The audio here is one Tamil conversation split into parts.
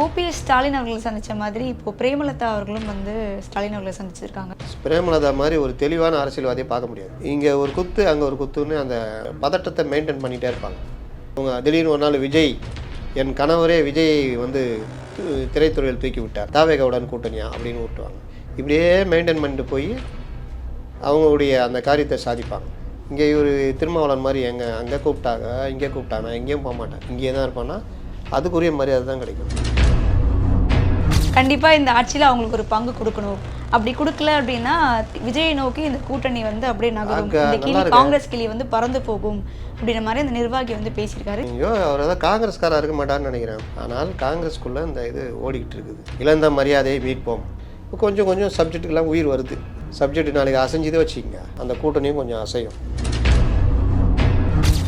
ஓபிஎஸ் ஸ்டாலின் அவர்களை சந்தித்த மாதிரி இப்போ பிரேமலதா அவர்களும் வந்து ஸ்டாலின் அவர்களை சந்திச்சிருக்காங்க. பிரேமலதா மாதிரி ஒரு தெளிவான அரசியல்வாதியை பார்க்க முடியாது. இங்கே ஒரு குத்து அங்கே ஒரு குத்துன்னு அந்த பதட்டத்தை மெயின்டைன் பண்ணிகிட்டே இருப்பாங்க. அவங்க திடீர்னு ஒரு நாள் விஜய் என் கணவரே விஜய் வந்து திரைத்துறையில் தூக்கி விட்டார். தாவேகவுடன் கூட்டணியா? அப்படின்னு விட்டுவாங்க இப்படியே மெயின்டைன் பண்ணிட்டு போய் அவங்களுடைய அந்த காரியத்தை சாதிப்பாங்க. இங்கே இவர் திருமாவளன் மாதிரி எங்கே அங்கே கூப்பிட்டாங்க இங்கே கூப்பிட்டாங்க எங்கேயும் போக மாட்டேன் இங்கேயே தான் இருப்பான்னா அதுக்குரிய மரியாதை தான் கிடைக்கும். கண்டிப்பா இந்த ஆட்சியில அவங்களுக்கு ஒரு பங்கு கொடுக்கணும். அப்படி கொடுக்கல அப்படின்னா விஜயை நோக்கி இந்த கூட்டணி வந்து அப்படியே நகரும். இந்த கிளி. காங்கிரஸ் கிளி வந்து பறந்து போகும் அப்படின்ற மாதிரி அந்த நிர்வாகி வந்து பேசியிருக்காரு. ஐயோ அவர் ஏதாவது காங்கிரஸ்காரா இருக்க மாட்டார்னு நினைக்கிறேன். ஆனால் காங்கிரஸ்குள்ளே இந்த இது ஓடிக்கிட்டு இருக்குது. இழந்த மரியாதையை மீட்போம். இப்போ கொஞ்சம் கொஞ்சம் சப்ஜெக்ட்டுக்கெல்லாம் உயிர் வருது. சப்ஜெக்ட் நாளைக்கு அசைஞ்சதே வச்சுக்கங்க. அந்த கூட்டணியும் கொஞ்சம் அசையும்.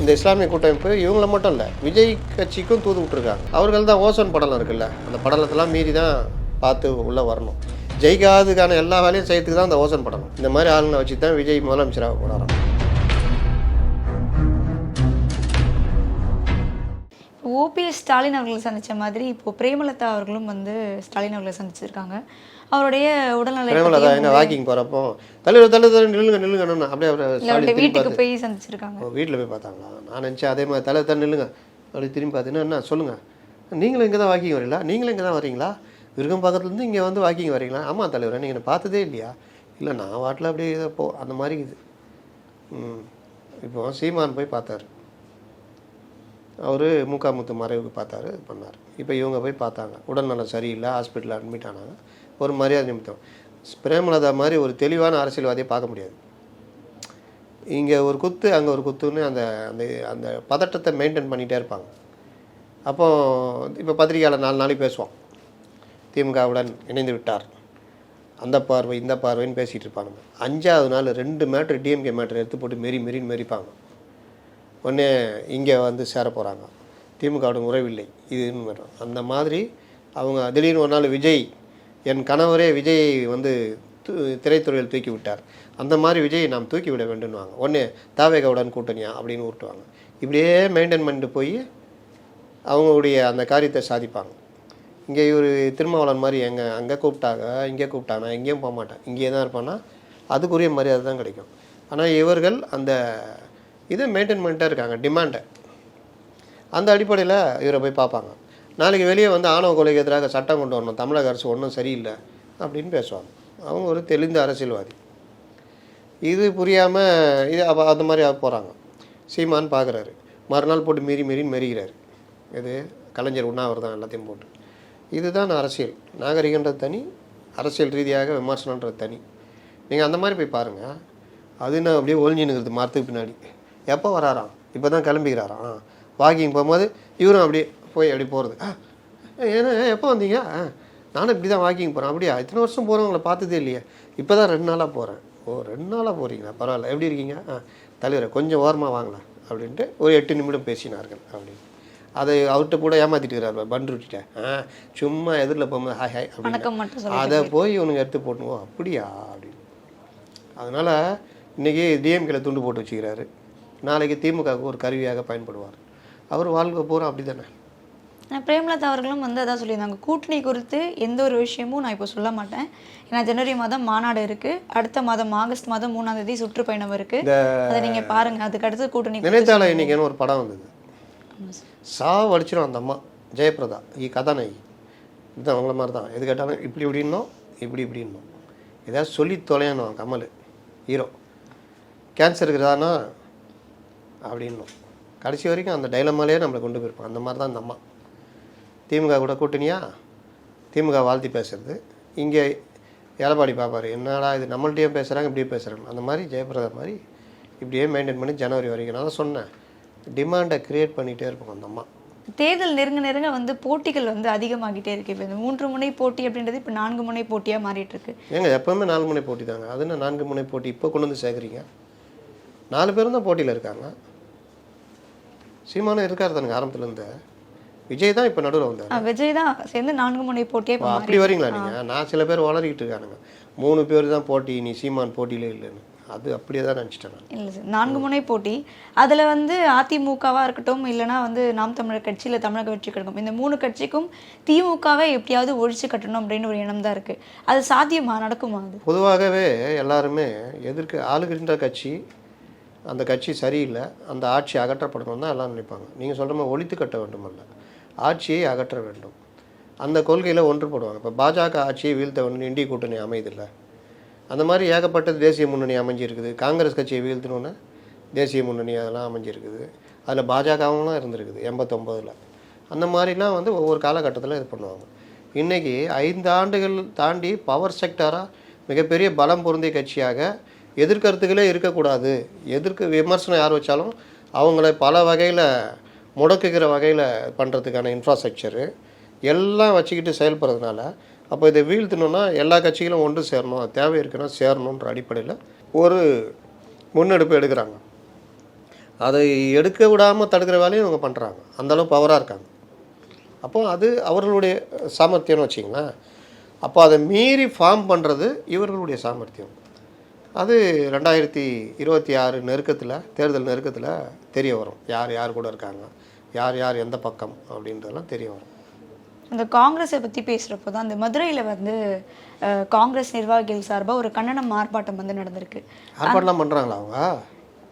இந்த இஸ்லாமிய கூட்டமைப்பு இவங்கள மட்டும் இல்லை விஜய் கட்சிக்கும் தூது விட்டுருக்காங்க. அவர்கள் தான் ஓசோன் படலம் இருக்குல்ல அந்த படலத்தெல்லாம் மீறி தான் பார்த்து உள்ளே வரணும். ஜெயிக்காததுக்கான எல்லா வேலையும் செய்யறதுக்கு தான் அந்த ஓசோன் படலம் இந்த மாதிரி ஆளுங்களை வச்சு தான் விஜய் முதலமைச்சராக போனாராம். ஓபிஎஸ் ஸ்டாலின் அவர்களை சந்தித்த மாதிரி இப்போ பிரேமலதா அவர்களும் வந்து ஸ்டாலின் அவர்களை சந்திச்சிருக்காங்க. அவருடைய உடல்நலை எங்க வாக்கிங் போகிறப்போ தலைவர் தலைவர் நில்லுங்க நில்லுங்க அப்படியே அவர் வீட்டுக்கு போய் சந்திச்சிருக்காங்க. வீட்டில் போய் பார்த்தாங்களா? நான் நினச்சேன் அதே மாதிரி தலைவர் தான் நில்லுங்க. அப்படி திரும்பி பார்த்தீங்கன்னா என்ன சொல்லுங்கள் நீங்களும் இங்கே தான் வாக்கிங் வரீங்களா? நீங்களும் இங்கே தான் வரீங்களா விருகம் பக்கத்துலேருந்து இங்கே வந்து வாக்கிங் வரீங்களா? ஆமாம் தலைவர் நீங்கள் பார்த்ததே இல்லையா? இல்லை நான் வாட்டில் அப்படியே போ அந்த மாதிரி இது. ம். இப்போ சீமான் போய் பார்த்தாரு. அவர் முக்காமுத்து மறைவுக்கு பார்த்தாரு பண்ணார். இப்போ இவங்க போய் பார்த்தாங்க. உடல்நலம் சரியில்லை ஹாஸ்பிட்டலில் அட்மிட் ஆனாங்க. ஒரு மரியாதை நிமித்தம். பிரேமலதா மாதிரி ஒரு தெளிவான அரசியல்வாதியை பார்க்க முடியாது. இங்கே ஒரு குத்து அங்கே ஒரு குத்துன்னு அந்த அந்த அந்த பதட்டத்தை மெயின்டைன் பண்ணிகிட்டே இருப்பாங்க. அப்போ இப்போ பத்திரிகையாளர் நாலு நாளைக்கு பேசுவோம் திமுகவுடன் இணைந்து விட்டார். அந்த பார்வை இந்த பார்வைன்னு பேசிகிட்டு இருப்பாங்க. அஞ்சாவது நாள் ரெண்டு மேட்ரு டிஎம்கே மேட்ரு எடுத்து போட்டு மெரி மெரின்னு மெரிப்பாங்க. உடனே இங்கே வந்து சேர போகிறாங்க திமுகவுடன் உறவில்லை இதுன்னு அந்த மாதிரி அவங்க திடீர்னு ஒரு நாள் விஜய் என் கணவரே விஜயை வந்து திரைத்துறையில் தூக்கி விட்டார் அந்த மாதிரி விஜய் நாம் தூக்கி விட வேண்டும்னுவாங்க. உடனே தாவேகவுடன் கூட்டணியா? அப்படின்னு விட்டுவாங்க இப்படியே மெயின்டைன் பண்ணிட்டு போய் அவங்களுடைய அந்த காரியத்தை சாதிப்பாங்க. இங்கே இவர் திருமாவளவன் மாதிரி எங்கே அங்கே கூப்பிட்டாங்க இங்கே கூப்பிட்டாங்க எங்கேயும் போக மாட்டேன். இங்கேயே தான் இருப்பான்னா அதுக்குரிய மரியாதை தான் கிடைக்கும். ஆனால் இவர்கள் அந்த இதை மெயின்டைன் பண்ணிட்டே இருக்காங்க டிமாண்டை அந்த அடிப்படையில் இவரை போய் பார்ப்பாங்க. நாளைக்கு வெளியே வந்து ஆணவ கொலைக்கு எதிராக சட்டம் கொண்டு வரணும் தமிழக அரசு ஒன்றும் சரியில்லை அப்படின்னு பேசுவாங்க. அவங்க ஒரு தெளிந்த அரசியல்வாதி. இது புரியாமல் இது அப்போ அந்த மாதிரி போகிறாங்க சீமான் பார்க்குறாரு மறுநாள் போட்டு மீறி மீறின்னு மெரிகிறாரு. இது கலைஞர் உண்ணாவிரதம் எல்லாத்தையும் போட்டு. இதுதான் அரசியல். நாகரிகன்றது தனி அரசியல் ரீதியாக விமர்சனன்றது தனி. நீங்கள் அந்த மாதிரி போய் பாருங்கள் அது என்ன அப்படியே ஒழிஞ்சு மரத்துக்கு பின்னாடி. எப்போ வராராம்? இப்போ தான் கிளம்பிக்கிறாராம். வாக்கிங் போகும்போது இவரும் அப்படியே போய் அப்படி போகிறது ஏன்னா எப்போ வந்தீங்க? ஆ, நானும் இப்படி தான் வாக்கிங் போகிறேன் அப்படியா? இத்தனை வருஷம் போகிறவங்கள பார்த்ததே இல்லையே. இப்போ தான் ரெண்டு நாளாக போகிறேன் ஓ ரெண்டு நாளாக போகிறீங்களா பரவாயில்ல. எப்படி இருக்கீங்க? ஆ தலைவரை கொஞ்சம் ஓரமாக வாங்கலாம் அப்படின்ட்டு ஒரு எட்டு நிமிடம் பேசினார்கள் அப்படின்னு. அதை அவர்கிட்ட கூட ஏமாத்திட்டு இருக்கிறார் பண்ருட்டிட்ட ஆ சும்மா எதிரில் போகும்போது ஹாய் ஹாய் அப்படின்னு அதை போய் இவனுங்க எடுத்து போட்டுவோ அப்படியா? அப்படின்னு. அதனால் இன்றைக்கி டிஎம்கேல துண்டு போட்டு வச்சுக்கிறாரு. நாளைக்கு திமுகவுக்கு ஒரு கருவியாக பயன்படுவார். அவர் வாழ்க்கை பூரா அப்படி தானே பிரேமலதா அவர்களும் வந்து அதான் சொல்லியிருந்தாங்க கூட்டணி குறித்து எந்த ஒரு விஷயமும் நான் இப்போ சொல்ல மாட்டேன். ஏன்னா ஜனவரி மாதம் மாநாடு இருக்கு. அடுத்த மாதம் ஆகஸ்ட் மாதம் மூணாம் தேதி சுற்றுப்பயணம் இருக்கு. அதை நீங்க பாருங்க. அதுக்கு அடுத்து கூட்டணி நினைத்தால இன்னைக்குன்னு ஒரு படம் வந்தது? சாவு அடிச்சிடும் அந்த அம்மா. ஜெயபிரதா இ கதாநாயகி. இதுதான் அவங்கள மாதிரி தான். எது கேட்டாலும் இப்படி இப்படின்னோம் இப்படி இப்படின்னோம். ஏதாவது சொல்லி தொலையணும் கமல். ஹீரோ. கேன்சர் இருக்குதானா அப்படின்னும். கடைசி வரைக்கும் அந்த டைலமாலே நம்மளை கொண்டு போயிருப்போம் அந்த மாதிரி தான் அந்த அம்மா. திமுக கூட கூட்டணியா? திமுக வாழ்த்தி பேசுறது. இங்கே எடப்பாடி பார்ப்பாரு என்னடா இது நம்மள்ட்டையும் பேசுகிறாங்க இப்படியே பேசுகிறாங்க அந்த மாதிரி ஜெயபிரதா மாதிரி இப்படியே மெயின்டைன் பண்ணி ஜனவரி வரைக்கும். நான் சொன்னேன் டிமாண்டை க்ரியேட் பண்ணிகிட்டே இருப்போம் அந்த அம்மா. தேர்தல் நெருங்க நெருங்க வந்து போட்டிகள் வந்து அதிகமாகிட்டே இருக்கு. இப்போ இந்த மூன்று முனை போட்டி அப்படின்றது இப்போ நான்கு முனை போட்டியா மாறிட்டு இருக்கு. ஏங்க எப்போவுமே நாலு முனை போட்டி தாங்க. அது என்ன நான்கு முனை போட்டி? இப்போ கொண்டு வந்து சேர்க்குறீங்க. நாலு பேரும் தான் போட்டியில் இருக்காங்க. சீமானும் இருக்கார் தானுங்க ஆரம்பத்துலேருந்து விஜய் தான் இப்போ நடுவில் வந்தார். விஜய் தான் சேர்ந்து நான்கு முனை போட்டியா அப்படி வரீங்களா நீங்கள் நான் சில பேர் வளரிக்கிட்டு இருக்கானுங்க. மூணு பேர் தான் போட்டி நீ சீமான் போட்டியிலே இல்லைன்னு. அது அப்படியே தான் நினச்சிட்டேன் நான். இல்லை சார் நான்கு முனை போட்டி. அதில் வந்து அதிமுகவாக இருக்கட்டும் இல்லைனா வந்து நாம் தமிழர் கட்சி இல்லை தமிழக வெற்றி கழகம். இந்த மூணு கட்சிக்கும் திமுகவை எப்படியாவது ஒழிச்சு கட்டணும் அப்படின்னு ஒரு எண்ணம் தான் இருக்குது அது சாத்தியமா? நடக்குமா அது? பொதுவாகவே எல்லாருமே எதிர்க்க ஆளுகின்ற கட்சி அந்த கட்சி சரியில்லை அந்த ஆட்சி அகற்றப்படணும் தான் எல்லாம் நினைப்பாங்க. நீங்கள் சொல்கிற மாதிரி ஒழித்து கட்ட வேண்டுமல்ல. ஆட்சியை அகற்ற வேண்டும். அந்த கொள்கையில் ஒன்றுபடுவாங்க. இப்போ பாஜக ஆட்சியை வீழ்த்த இந்திய கூட்டணி அமைதில்லை அந்த மாதிரி ஏகப்பட்ட தேசிய முன்னணி அமைஞ்சிருக்குது. காங்கிரஸ் கட்சியை வீழ்த்தணுன்னா தேசிய முன்னணி அதெல்லாம் அமைஞ்சிருக்குது. அதில் பாஜகவும்லாம் இருந்திருக்குது எண்பத்தொம்போதில் அந்த மாதிரிலாம் வந்து ஒவ்வொரு காலகட்டத்தில் இது பண்ணுவாங்க. இன்றைக்கி ஐந்து ஆண்டுகள் தாண்டி பவர் செக்டராக மிகப்பெரிய பலம் பொருந்திய கட்சியாக எதிர்கருத்துக்களே இருக்கக்கூடாது. எதிர்க்கு விமர்சனம் யார் வச்சாலும் அவங்கள பல வகையில் முடக்குகிற வகையில் பண்ணுறதுக்கான இன்ஃப்ராஸ்ட்ரக்சரு எல்லாம் வச்சுக்கிட்டு செயல்படுறதுனால அப்போ இதை வீழ்த்தணும்னா எல்லா கட்சிகளும் ஒன்று சேரணும் அது தேவை இருக்குன்னா சேரணுன்ற அடிப்படையில் ஒரு முன்னெடுப்பு எடுக்கிறாங்க. அதை எடுக்க விடாமல் தடுக்கிற வேலையும் இவங்க பண்ணுறாங்க அந்தளவு பவராக இருக்காங்க. அப்போ அது அவர்களுடைய சாமர்த்தியம்னு வச்சிங்களேன் அப்போ அதை மீறி ஃபார்ம் பண்ணுறது இவர்களுடைய சாமர்த்தியம். அது ரெண்டாயிரத்தி இருபத்தி ஆறு நெருக்கத்தில் தேர்தல் நெருக்கத்தில் தெரிய வரும். யார் யார் கூட இருக்காங்க? யார் யார் எந்த பக்கம் அப்படின்றதெல்லாம் தெரிய வரும். இந்த காங்கிரஸை பற்றி பேசுகிறப்போ தான் அந்த மதுரையில் வந்து காங்கிரஸ் நிர்வாகிகள் சார்பாக ஒரு கண்டனம் ஆர்ப்பாட்டம் வந்து நடந்திருக்கு. ஆர்ப்பாட்டம்லாம் பண்ணுறாங்களா அவங்க?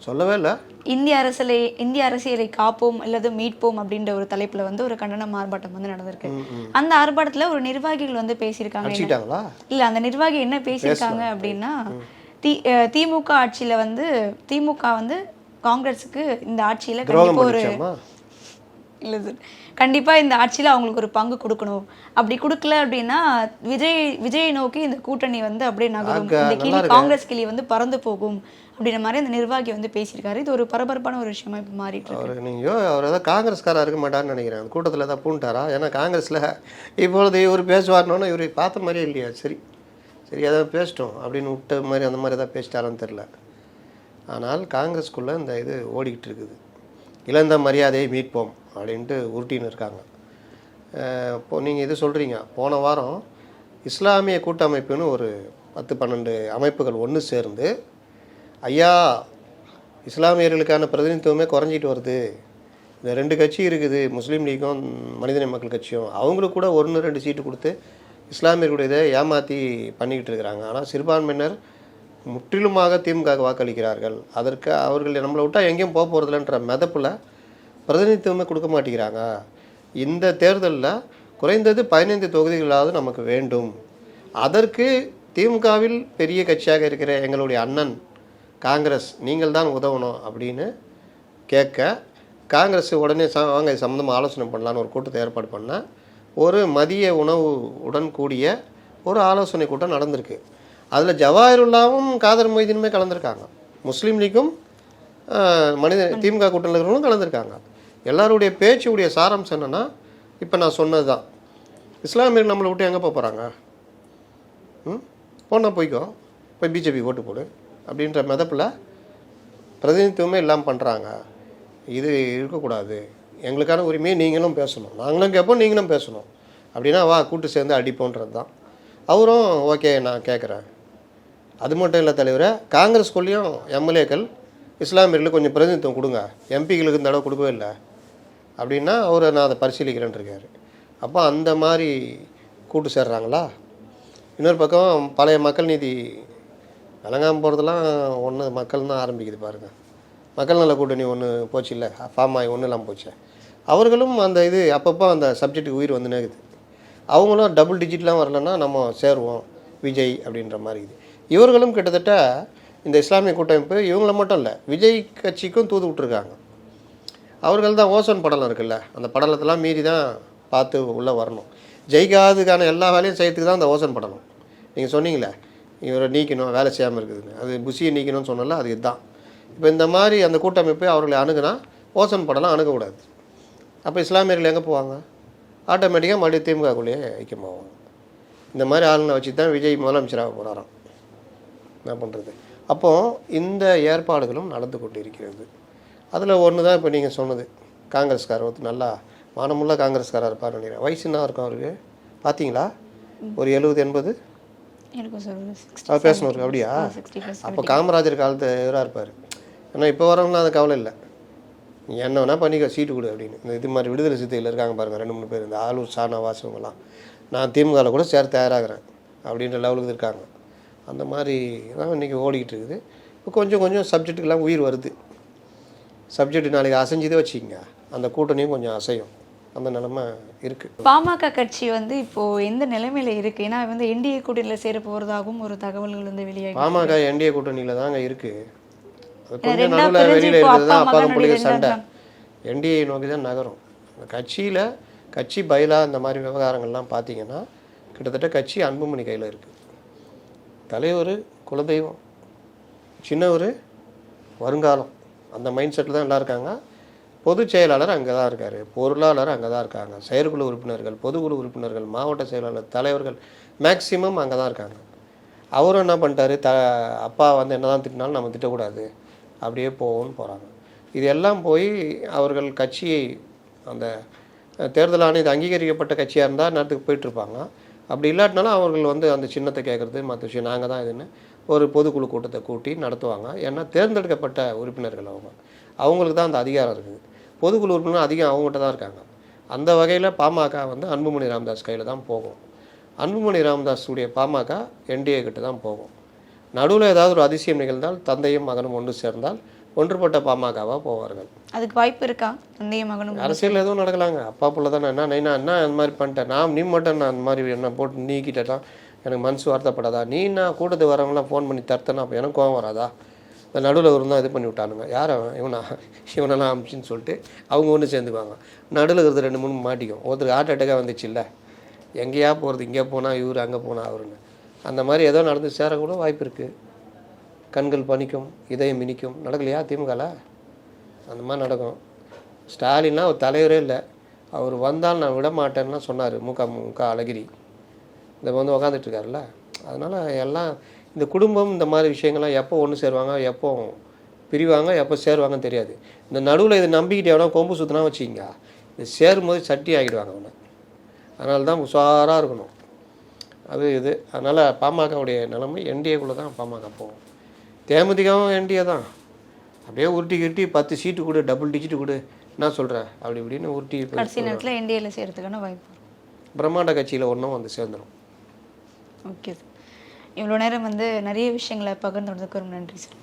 சொல்லவே இல்லை. இந்திய அரசியலை இந்திய அரசியலை காப்போம் அல்லது மீட்போம் அப்படின்ற ஒரு தலைப்புல வந்து ஒரு கண்டனம் ஆர்ப்பாட்டம் வந்து நடந்திருக்கு. அந்த ஆர்ப்பாட்டத்துல ஒரு நிர்வாகிகள் வந்து பேசியிருக்காங்க. இல்ல அந்த நிர்வாகி என்ன பேசியிருக்காங்க அப்படின்னா தி திமுக ஆட்சியில வந்து திமுக வந்து காங்கிரஸுக்கு இந்த ஆட்சியில கண்டிப்பா ஒரு இல்ல சார் கண்டிப்பா இந்த ஆட்சியில அவங்களுக்கு ஒரு பங்கு கொடுக்கணும். அப்படி கொடுக்கல அப்படின்னா விஜய் விஜயை நோக்கி இந்த கூட்டணி வந்து அப்படியே நகரும். இந்த கிளி. காங்கிரஸ் கிளி வந்து பறந்து போகும் அப்படின்ற மாதிரி அந்த நிர்வாகி வந்து பேசியிருக்காரு. இது ஒரு பரபரப்பான ஒரு விஷயமா இப்போ மாறிட்டு அவர் நீங்கள் அவர் ஏதோ காங்கிரஸ்காரா இருக்க மாட்டார்னு நினைக்கிறேன். அந்த கூட்டத்தில் தான் பூண்டாரா? ஏன்னா காங்கிரஸில் இப்பொழுது இவர் பேசுவார்னோன்னு இவர் பார்த்த மாதிரியே இல்லையா? சரி. சரி ஏதாவது பேசிட்டோம் அப்படின்னு விட்ட மாதிரி அந்த மாதிரி ஏதாவது பேசிட்டாரான்னு தெரில ஆனால் காங்கிரஸ்குள்ளே இந்த இது ஓடிக்கிட்டு இருக்குது. இழந்த மரியாதையை மீட்போம். அப்படின்ட்டு உருட்டின்னு இருக்காங்க. இப்போ நீங்கள் இது சொல்கிறீங்க போன வாரம் இஸ்லாமிய கூட்டமைப்புன்னு ஒரு பத்து பன்னெண்டு அமைப்புகள் ஒன்று சேர்ந்து ஐயா இஸ்லாமியர்களுக்கான பிரதிநிதித்துவமே குறைஞ்சிட்டு வருது. இந்த ரெண்டு கட்சி இருக்குது முஸ்லீம் லீக்கும் மனிதநேய மக்கள் கட்சியும். அவங்களுக்கு கூட ஒன்று ரெண்டு சீட்டு கொடுத்து இஸ்லாமியர்களுடைய இதை ஏமாற்றி பண்ணிக்கிட்டு இருக்கிறாங்க. ஆனால் சிறுபான்மையினர் முற்றிலுமாக திமுக வாக்களிக்கிறார்கள். அதற்கு அவர்கள் நம்மளை விட்டால் எங்கேயும் போக போகிறதில்லன்ற மெதப்பில் பிரதிநிதித்துவமே கொடுக்க மாட்டேங்கிறாங்க. இந்த தேர்தலில் குறைந்தது பதினைந்து தொகுதிகளாவது நமக்கு வேண்டும். அதற்கு திமுகவில் பெரிய கட்சியாக இருக்கிற எங்களுடைய அண்ணன் காங்கிரஸ் நீங்கள் தான் உதவணும் அப்படின்னு கேட்க காங்கிரஸ் உடனே ச வாங்க இது சம்மந்தமாக ஆலோசனை பண்ணலான்னு ஒரு கூட்டத்தை ஏற்பாடு பண்ண ஒரு மதிய உணவு உடன் கூடிய ஒரு ஆலோசனை கூட்டம் நடந்திருக்கு. அதில் ஜவாஹிருல்லாவும் காதர் மொய்தீனுமே கலந்துருக்காங்க. முஸ்லீம் லீக்கும் மனித திமுக கூட்டணியில் இருக்கிறவங்களும் கலந்துருக்காங்க. எல்லாருடைய பேச்சுடைய சாரம்சம் என்னென்னா இப்போ நான் சொன்னது தான் இஸ்லாமியர்கள் நம்மளை விட்டு எங்கே போகிறாங்க ம்? போனால் போய்க்கோ. போய் பிஜேபி ஓட்டு போடு. அப்படின்ற மெதப்பில் பிரதிநிதித்துவமே இல்லாமல் பண்ணுறாங்க இது இருக்கக்கூடாது. எங்களுக்கான உரிமையை நீங்களும் பேசணும். நாங்களும் கேட்போம் நீங்களும் பேசணும். அப்படின்னா வா கூட்டு சேர்ந்து அடிப்போன்றது தான் அவரும் ஓகே நான் கேட்குறேன் அது மட்டும் இல்லை தலைவரை காங்கிரஸ்குள்ளேயும் எம்எல்ஏக்கள் இஸ்லாமியர்களுக்கு கொஞ்சம் பிரதிநிதித்துவம் கொடுங்க. எம்பிகளுக்கு இந்த தடவை கொடுக்கவே இல்லை. அப்படின்னா அவரை நான் அதை பரிசீலிக்கிறேன் இருக்கார் அப்போ அந்த மாதிரி கூட்டு சேர்றாங்களா? இன்னொரு பக்கம் பழைய மக்கள் நீதி விளங்காமல் போகிறதெல்லாம் ஒன்று மக்கள் தான் ஆரம்பிக்குது பாருங்கள் மக்கள் நல கூட்டணி ஒன்று போச்சு இல்லை? ஃபார்ம் ஆகி ஒன்றும் இல்லாமல் போச்சு. அவர்களும் அந்த இது அப்பப்போ அந்த சப்ஜெக்ட்டுக்கு உயிர் வந்து நேக்குது அவங்களும் டபுள் டிஜிட்லாம் வரலன்னா நம்ம சேருவோம் விஜய் அப்படின்ற மாதிரி இது. இவர்களும் கிட்டத்தட்ட இந்த இஸ்லாமிய கூட்டமைப்பு இவங்கள மட்டும் இல்லை விஜய் கட்சிக்கும் தூது விட்டுருக்காங்க. அவர்கள் தான் ஓசோன் படலம் இருக்குல்ல அந்த படலத்தெல்லாம் மீறி தான் பார்த்து உள்ளே வரணும். ஜெயிக்காததுக்கான எல்லா வேலையும் செய்யறதுக்கு தான் அந்த ஓசோன் படலம். நீங்கள் சொன்னீங்களே இவரை நீக்கணும் வேலை செய்யாமல் இருக்குதுன்னு. அது புசியை நீக்கணும்னு சொன்னல அது இதுதான். இப்போ இந்த மாதிரி அந்த கூட்டமைப்பு அவர்களை அணுகுனா ஓசோன் படலம் அணுகக்கூடாது. அப்போ இஸ்லாமியர்கள் எங்கே போவாங்க? ஆட்டோமேட்டிக்காக மறுபடியும் திமுகக்குள்ளேயே ஐக்கியமாவாங்க இந்த மாதிரி ஆளுங்களை வச்சு தான் விஜய் முதலமைச்சராக போகிறாராம் என்ன பண்ணுறது அப்போது இந்த ஏற்பாடுகளும் நடந்து கொண்டு இருக்கிறது அதில் ஒன்று தான் இப்போ நீங்கள் சொன்னது. காங்கிரஸ்காரர் ஒருத்தர் நல்லா மானமுள்ள காங்கிரஸ்காரர் இருப்பார் நினைக்கிறேன். வயசு என்ன இருக்கும் அவருக்கு? பார்த்தீங்களா? ஒரு எழுபது எண்பது? அவர் பேசணும் அப்படியா? அப்போ காமராஜர் காலத்து இவராக இருப்பார். ஆனால் இப்போ வரவங்களாம் அது கவலை இல்லை. நீ என்ன வேணால் பண்ணிக்கோ சீட்டு கொடு அப்படின்னு. இந்த இது மாதிரி விடுதலை சித்தையில் இருக்காங்க பாருங்கள் ரெண்டு மூணு பேர் இந்த ஆளூர் சாணவாஸ் இவங்கெல்லாம் நான் திமுகவில் கூட சேர தயாராகிறேன் அப்படின்ற லெவலுக்கு இருக்காங்க. அந்த மாதிரி தான் இன்றைக்கி ஓடிக்கிட்டு இருக்குது. இப்போ கொஞ்சம் கொஞ்சம் சப்ஜெக்ட்டுக்கெல்லாம் உயிர் வருது. சப்ஜெக்ட் நாளைக்கு அசைஞ்சதே வச்சுக்கோங்க. அந்த கூட்டணியும் கொஞ்சம் அசையும். அந்த நிலமை இருக்குது பாமக கட்சி வந்து இப்போ எந்த நிலைமையில இருக்கு? ஏன்னா வந்து என்டிஏ கூட்டணியில சேர போறதாகவும் ஒரு தகவல்கள் வந்து வெளியாகி பாமக என்டிஏ கூட்டணியில் தாங்க இருக்குது அது கொஞ்சம் நடுவில் வெளியில் இருக்கிறது தான் அப்பா பிள்ளைங்க சண்டை. என்டிஏ நோக்கி தான் நகரும். அந்த கட்சியில் கட்சி பயிலா இந்த மாதிரி விவகாரங்கள்லாம் பார்த்தீங்கன்னா கிட்டத்தட்ட கட்சி அன்புமணி கையில் இருக்குது தலைவர் குலதெய்வம் சின்னவர் வருங்காலம். அந்த மைண்ட் செட்டில் தான் எல்லாம் இருக்காங்க. பொதுச் செயலாளர் அங்கே தான் இருக்கார். பொருளாளர் அங்கே தான் இருக்காங்க. செயற்குழு உறுப்பினர்கள் பொதுக்குழு உறுப்பினர்கள் மாவட்ட செயலாளர் தலைவர்கள் மேக்சிமம் அங்கே தான் இருக்காங்க. அவரும் என்ன பண்ணிட்டாரு? த அப்பா வந்து என்ன தான் திட்டினாலும் நம்ம திட்டக்கூடாது. அப்படியே போகும்னு போகிறாங்க இது எல்லாம் போய் அவர்கள் கட்சியை அந்த தேர்தல் ஆணையம் அங்கீகரிக்கப்பட்ட கட்சியாக இருந்தால் நேரத்துக்கு போயிட்டுருப்பாங்க அப்படி இல்லாட்டினாலும் அவர்கள் வந்து அந்த சின்னத்தை கேட்குறது மற்ற விஷயம் நாங்கள் தான் இதுன்னு ஒரு பொதுக்குழு கூட்டத்தை கூட்டி நடத்துவாங்க. ஏன்னா தேர்ந்தெடுக்கப்பட்ட உறுப்பினர்கள் அவங்க. அவங்களுக்கு தான் அந்த அதிகாரம் இருக்குது. பொதுக்குழு உறுப்பினர் அதிகம் அவங்ககிட்ட தான் இருக்காங்க. அந்த வகையில் பாமக வந்து அன்புமணி ராமதாஸ் கையில் தான் போகும். அன்புமணி ராமதாஸ் உடைய பாமக என்டிஏ கிட்ட தான் போகும். நடுவில் ஏதாவது ஒரு அதிசயம் நிகழ்ந்தால் தந்தையும் மகனும் ஒன்று சேர்ந்தால் ஒன்றுபட்ட பாமகவாக போவார்கள். அதுக்கு வாய்ப்பு இருக்கா? தந்தையும் மகனும் அரசியல் எதுவும் நடக்கலாங்க. அப்பா புள்ள தானே என்ன நைனா என்ன அந்த மாதிரி பண்ணிட்டேன் நான் நீ மட்டும் நான் அந்த மாதிரி என்ன போட்டு நீக்கிட்டேன் எனக்கு மனசு வருத்தப்படாதா? நீ நான் கூட்டத்துக்கு வரவங்களாம் ஃபோன் பண்ணி தரத்தனா அப்போ எனக்கு கோவம் வராதா? இந்த நடுவில் இருந்தால் தான் இது பண்ணி விட்டானுங்க. யார் அவன்? இவனா? இவனெல்லாம் அமிச்சின்னு சொல்லிட்டு அவங்க ஒன்று சேர்ந்துக்குவாங்க. நடுவில் இருக்கிறது ரெண்டு மூணு மாட்டிக்கும். ஒருத்தருக்கு ஹார்ட் அட்டாக்காக வந்துச்சு இல்லை எங்கேயா போகிறது இங்கே போனால் இவர் அங்கே போனால் அவருன்னு. அந்த மாதிரி ஏதோ நடந்து சேரக்கூட வாய்ப்பு இருக்குது கண்கள் பணிக்கும் இதயம் இனிக்கும் நடக்கலையா திமுகல? அந்த மாதிரி நடக்கும். ஸ்டாலின்னா ஒரு தலைவரே இல்லை. அவர் வந்தால் நான் விட மாட்டேன்னா சொன்னார் முக முக அழகிரி. இந்த வந்து உக்காந்துட்டு இருக்காருல்ல அதனால் எல்லாம் இந்த குடும்பம் இந்த மாதிரி விஷயங்கள்லாம் எப்போ ஒன்று சேருவாங்க எப்போ பிரிவாங்க எப்போ சேருவாங்கன்னு தெரியாது. இந்த நடுவில் இதை நம்பிக்கிட்டு எவனா கொம்பு சுற்றினா வச்சுக்கிங்க. இது சேரும்போது சட்டி ஆகிடுவாங்க அவனை. அதனால தான் உஷாராக இருக்கணும். அது இது. அதனால் பாமகவுடைய நிலைமை என்டிஏக்குள்ளே தான் பாமக போகும். தேமுதிகவும் என்டிஏ தான். அப்படியே உருட்டி கிருட்டி பத்து சீட்டு கொடு டபுள் டிஜிட் கொடு. என்ன சொல்கிற அப்படி இப்படின்னு உருட்டி கடைசி நேரத்துல என்டிஏல சேரத்துக்கான வாய்ப்பு. பிரம்மாண்ட கட்சியில் ஒன்றும் வந்து சேர்ந்துடும் ஓகே சார் இவ்வளோ நேரம் வந்து நிறைய விஷயங்களை பகிர்ந்து ரொம்ப நன்றி சார்